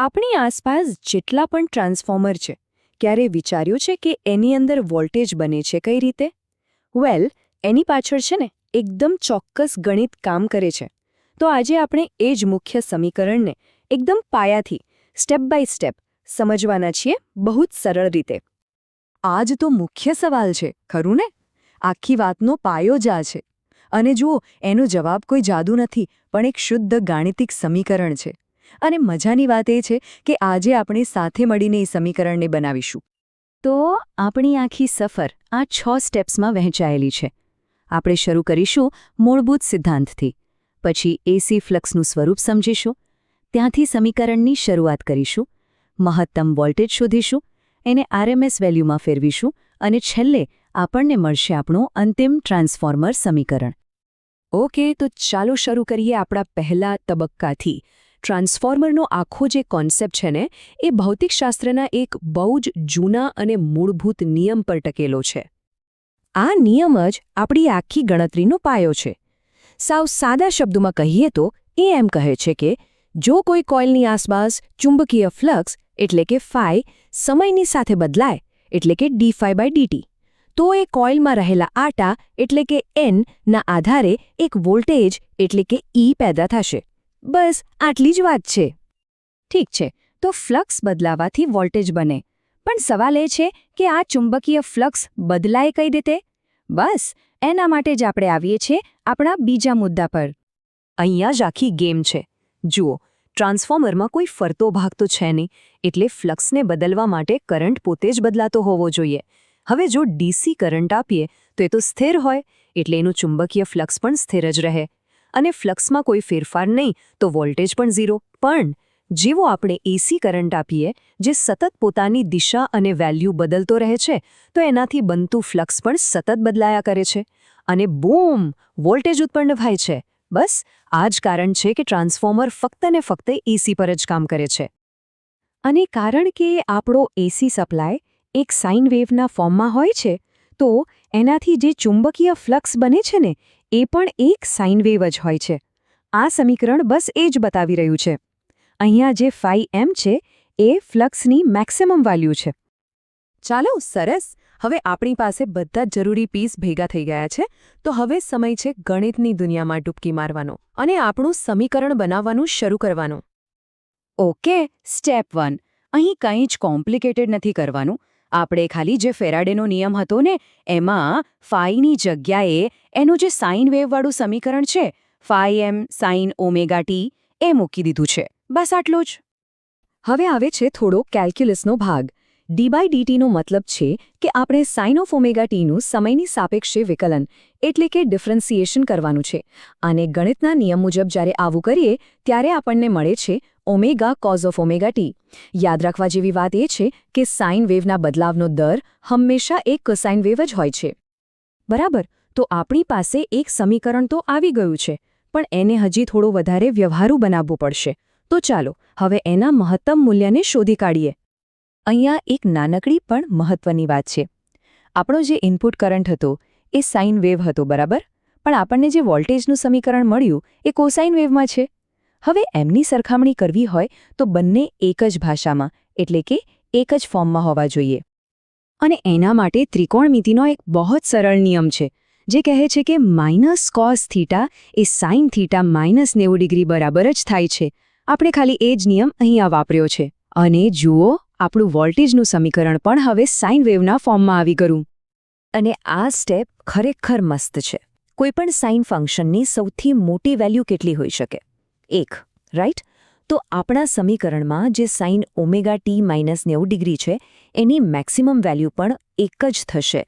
આપણી આસપાસ જેટલા પણ ટ્રાન્સફોર્મર છે, ક્યારે વિચાર્યું છે કે એની અંદર વોલ્ટેજ બને છે કઈ રીતે? વેલ, એની પાછળ છે ને, એકદમ ચોક્કસ ગણિત કામ કરે છે. તો આજે આપણે એ જ મુખ્ય સમીકરણને એકદમ પાયાથી, સ્ટેપ બાય સ્ટેપ, સમજવાના છીએ બહુ જ સરળ રીતે. આ જ તો મુખ્ય સવાલ છે, ખરું ને? આખી વાતનો પાયો જ છે. અને જુઓ, એનો જવાબ કોઈ જાદુ નથી, પણ એક શુદ્ધ ગાણિતિક સમીકરણ છે. અને મજાની વાત એ છે કે આજે આપણે સાથે મળીને એ સમીકરણને બનાવીશું. તો આપણી આખી સફર આ છ સ્ટેપ્સમાં વહેંચાયેલી છે. આપણે શરૂ કરીશું મૂળભૂત સિદ્ધાંતથી. પછી એસી ફ્લક્સનું સ્વરૂપ સમજીશું. ત્યાંથી સમીકરણની શરૂઆત કરીશું. મહત્તમ વોલ્ટેજ શોધીશું. એને આરએમએસ વેલ્યુમાં ફેરવીશું અને છેલ્લે આપણને મળશે આપણું અંતિમ ટ્રાન્સફોર્મર સમીકરણ. ઓકે, તો ચાલો શરૂ કરીએ આપણા પહેલા તબક્કાથી. ટ્રાન્સફોર્મરનો આખો જે કોન્સેપ્ટ છે ને, એ ભૌતિકશાસ્ત્રના એક બહુ જ જૂના અને મૂળભૂત નિયમ પર ટકેલો છે. આ નિયમ જ આપણી આખી ગણતરીનો પાયો છે. સાવ સાદા શબ્દોમાં કહીએ તો, એ એમ કહે છે કે, જો કોઈ કોઇલની આસપાસ ચુંબકીય ફ્લક્સ, એટલે કે ફાઈ સમયની સાથે બદલાય, એટલે કે ડી ફાઈ બાય ડીટી તો એ કોઇલમાં રહેલા આટા, એટલે કે એન, ના આધારે એક વોલ્ટેજ, એટલે કે ઈ પેદા થશે. બસ, આટલી જ વાત છે. ઠીક છે, તો ફ્લક્સ બદલાવાથી વોલ્ટેજ બને. પણ સવાલ એ છે કે આ ચુંબકીય ફ્લક્સ બદલાય કઈ રીતે? બસ, એના માટે જ આપણે આવીએ છીએ આપણા બીજા મુદ્દા પર. અહીંયા જ આખી ગેમ છે. જુઓ, ટ્રાન્સફોર્મરમાં કોઈ ફરતો ભાગ તો છે નહીં, એટલે ફ્લક્સને બદલવા માટે કરંટ પોતે જ બદલાતો હોવો જોઈએ. હવે જો ડીસી કરંટ આપીએ, તો એ તો સ્થિર હોય, એટલે એનું ચુંબકીય ફ્લક્સ પણ સ્થિર જ રહે. અને ફ્લક્સમાં કોઈ ફેરફાર નહીં, તો વોલ્ટેજ પણ ઝીરો. પણ, જેવો આપણે એસી કરંટ આપીએ, જે સતત પોતાની દિશા અને વેલ્યુ બદલતો રહે છે, તો એનાથી બનતું ફ્લક્સ પણ સતત બદલાયા કરે છે. અને બૂમ, વોલ્ટેજ ઉત્પન્ન થાય છે. બસ, આ જ કારણ છે કે ટ્રાન્સફોર્મર ફક્ત ને ફક્ત એસી પર જ કામ કરે છે. અને કારણ કે આપણો એસી સપ્લાય એક સાઇન વેવના ફોર્મમાં હોય છે, તો એનાથી જે ચુંબકીય ફ્લક્સ બને છે ને એ પણ એક સાઇન વેવ જ હોય છે. આ સમીકરણ બસ એ જ બતાવી રહ્યું છે. અહીંયા જે ફાઈ એમ છે, એ ફ્લક્સની મેક્સિમમ વેલ્યુ છે. ચાલો સરસ. હવે આપણી પાસે બધા જ જરૂરી પીસ ભેગા થઈ ગયા છે. તો હવે સમય છે ગણિતની દુનિયામાં ડૂબકી મારવાનો અને આપણું સમીકરણ બનાવવાનું શરૂ કરવાનું. ઓકે સ્ટેપ વન અહીં કંઈ જ કોમ્પ્લિકેટેડ નથી કરવાનું. આપણે ખાલી જે ફેરાડેનો નિયમ હતો ને, એમાં ફાઈની જગ્યાએ એનું જે સાઇન વેવવાળું સમીકરણ છે, phi M sine omega T, એ મૂકી દીધું છે. બસ આટલું જ. હવે આવે છે થોડો કેલ્ક્યુલસનો ભાગ. ડી બાય ડીટીનો મતલબ છે કે આપણે સાઇન ઓફ ઓમેગા ટીનું સમયની સાપેક્ષે વિકલન, એટલે કે ડિફરન્સિએશન કરવાનું છે. અને ગણિતના નિયમ મુજબ જ્યારે આવું કરીએ, ત્યારે આપણને મળે છે omega cos of omega T. યાદ રાખવા જેવી વાત એ છે કે સાઇન વેવના બદલાવનો દર હંમેશા એક કોસાઇન વેવ જ હોય છે. બરાબર? તો આપણી પાસે એક સમીકરણ તો આવી ગયું છે, પણ એને હજી થોડો વધારે વ્યવહારુ બનાવવું પડશે. તો ચાલો, હવે એના મહત્તમ મૂલ્યને શોધી કાઢીએ. અહીંયા એક નાનકડી પણ મહત્વની વાત છે. આપણો જે ઇનપુટ કરંટ હતો, એ સાઇન વેવ હતો, બરાબર? પણ આપણને જે વોલ્ટેજનું સમીકરણ મળ્યું, એ કોસાઇન વેવમાં છે. હવે એમની સરખામણી કરવી હોય તો બંને એક જ ભાષામાં, એટલે કે એક જ ફોર્મમાં હોવા જોઈએ. અને એના માટે ત્રિકોણમિતિનો એક બહુ જ સરળ નિયમ છે, જે કહે છે કે માઇનસ કોસ થીટા એ સાઇન થીટા માઇનસ નેવું ડિગ્રી બરાબર જ થાય છે. આપણે ખાલી એ જ નિયમ અહીંયા વાપર્યો છે. અને જુઓ, આપણું વોલ્ટેજનું સમીકરણ પણ હવે સાઇન વેવના ફોર્મમાં આવી ગયું. અને આ સ્ટેપ ખરેખર મસ્ત છે. કોઈપણ સાઇન ફંક્શનની સૌથી મોટી વેલ્યુ કેટલી હોઈ શકે? એક રાઈટ તો આપણા સમીકરણમાં જે સાઇન ઓમેગા ટી માઇનસ નેવું ડિગ્રી છે, એની મેક્સિમમ વેલ્યુ પણ એક જ થશે.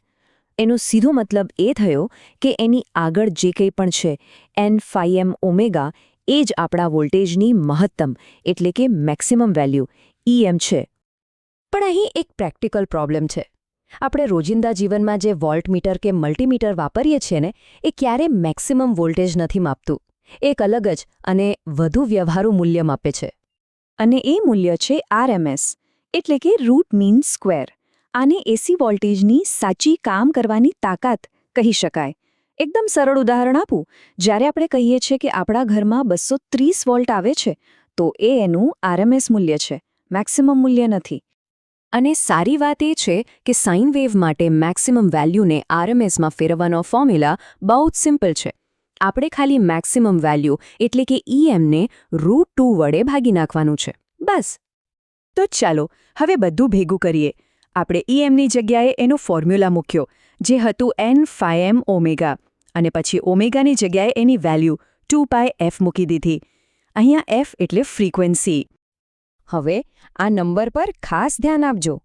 એનો સીધો મતલબ એ થયો કે એની આગળ જે કંઈ પણ છે એન ફાઈ એમ ઓમેગા એ જ આપણા વોલ્ટેજની મહત્તમ, એટલે કે મેક્સિમમ વેલ્યુ ઈ છે. પણ અહીં એક પ્રેક્ટિકલ પ્રોબ્લેમ છે. આપણે રોજિંદા જીવનમાં જે વોલ્ટમીટર કે મલ્ટીમીટર વાપરીએ છીએ ને, એ ક્યારે મેક્સિમમ વોલ્ટેજ નથી માપતું. એક અલગ જ અને વધુ વ્યવહારુ મૂલ્ય માપે છે. અને એ મૂલ્ય છે આરએમએસ, એટલે કે રૂટ મીન સ્ક્વેર. આને એસી વોલ્ટેજની સાચી કામ કરવાની તાકાત કહી શકાય. એકદમ સરળ ઉદાહરણ આપું. જ્યારે આપણે કહીએ છીએ કે આપણા ઘરમાં બસો ત્રીસ વોલ્ટ આવે છે, તો એ એનું આરએમએસ મૂલ્ય છે. મેક્સિમમ મૂલ્ય નથી. અને સારી વાત એ છે કે સાઇન વેવ માટે મેક્સિમમ વેલ્યુને આરએમએસમાં ફેરવવાનો ફોર્મ્યુલા બહુ જ સિમ્પલ છે. આપણે ખાલી મેક્સિમમ વેલ્યુ એટલે કે ઈએમને રૂટ ટુ વડે ભાગી નાખવાનું છે. બસ. તો ચાલો, હવે બધું ભેગું કરીએ. આપણે ઈએમની જગ્યાએ એનો ફોર્મ્યુલા મૂક્યો, જે હતું એન ફાઈ એમ ઓમેગા અને પછી ઓમેગાની જગ્યાએ એની વેલ્યુ ટુ પાય એફ મૂકી દીધી. અહીંયા એફ એટલે ફ્રીક્વન્સી હવે આ નંબર પર ખાસ ધ્યાન આપજો.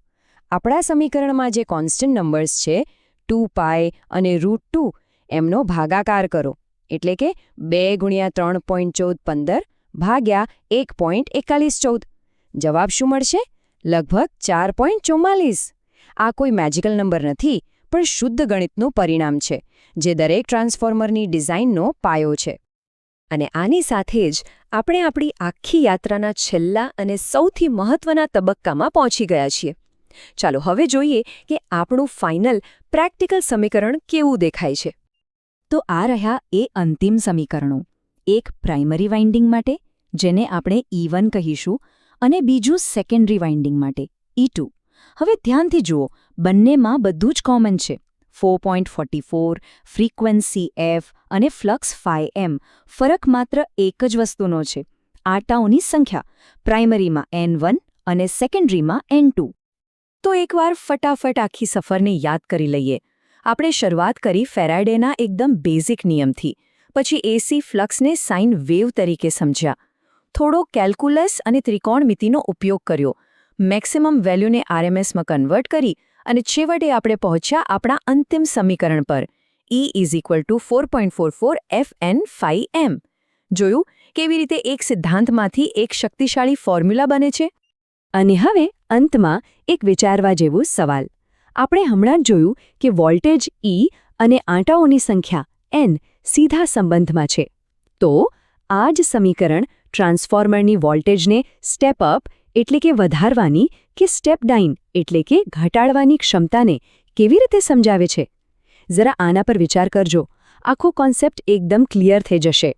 આપણા સમીકરણમાં જે કોન્સ્ટન્ટ નંબર્સ છે ટુ પાય અને રૂટ ટુ એમનો ભાગાકાર કરો. એટલે કે બે ગુણ્યા ત્રણ પોઈન્ટ ચૌદ પંદર ભાગ્યા એક પોઈન્ટ એકાલીસ ચૌદ. જવાબ શું મળશે? લગભગ ચાર પોઈન્ટ ચુમ્માલીસ આ કોઈ મેજિકલ નંબર નથી, પણ શુદ્ધ ગણિતનું પરિણામ છે, જે દરેક ટ્રાન્સફોર્મરની ડિઝાઇનનો પાયો છે. અને આની સાથે જ આપણે આપણી આખી યાત્રાના છેલ્લા અને સૌથી મહત્વના તબક્કામાં પહોંચી ગયા છીએ. ચાલો હવે જોઈએ કે આપણું ફાઇનલ પ્રેક્ટિકલ સમીકરણ કેવું દેખાય છે. તો આ રહ્યા એ અંતિમ સમીકરણો. એક પ્રાઇમરી વાઇન્ડિંગ માટે, જેને આપણે ઈ કહીશું, અને બીજું સેકન્ડરી વાઇન્ડિંગ માટે ઈ હવે ધ્યાનથી જુઓ, બંનેમાં બધું જ કોમન છે. Four point forty four frequency F અને ફ્લક્સ ફાઈ એમ ફરક માત્ર એક જ વસ્તુનો છે. આટાઓની સંખ્યા, પ્રાઇમરીમાં એન અને સેકન્ડરીમાં એન તો એકવાર ફટાફટ આખી સફરને યાદ કરી લઈએ. આપણે શરૂઆત કરી ફેરાડેના એકદમ બેઝિક નિયમથી, પછી એસી ફ્લક્સને સાઇન વેવ તરીકે સમજ્યા. થોડો કેલ્ક્યુલસ અને ત્રિકોણમિતિનો ઉપયોગ કર્યો. મેક્સિમમ વેલ્યુને આરએમએસમાં કન્વર્ટ કરી અને છેવટે આપણે પહોંચ્યા આપણા અંતિમ સમીકરણ પર. E is equal to four point four four F N M જોયું? કેવી રીતે એક સિદ્ધાંતમાંથી એક શક્તિશાળી ફોર્મ્યુલા બને છે? અને હવે અંતમાં એક વિચારવા જેવું સવાલ. આપણે હમણાં જ જોયું કે વોલ્ટેજ E અને આંટાઓની સંખ્યા એન સીધા સંબંધમાં છે. તો, આ જ સમીકરણ ટ્રાન્સફોર્મરની વોલ્ટેજને સ્ટેપ અપ એટલે કે વધારવાની કે સ્ટેપ ડાઇન એટલે કે ઘટાડવાની ક્ષમતાને કેવી રીતે સમજાવે છે? જરા આના પર વિચાર કરજો. આખો કોન્સેપ્ટ એકદમ ક્લિયર થઈ જશે.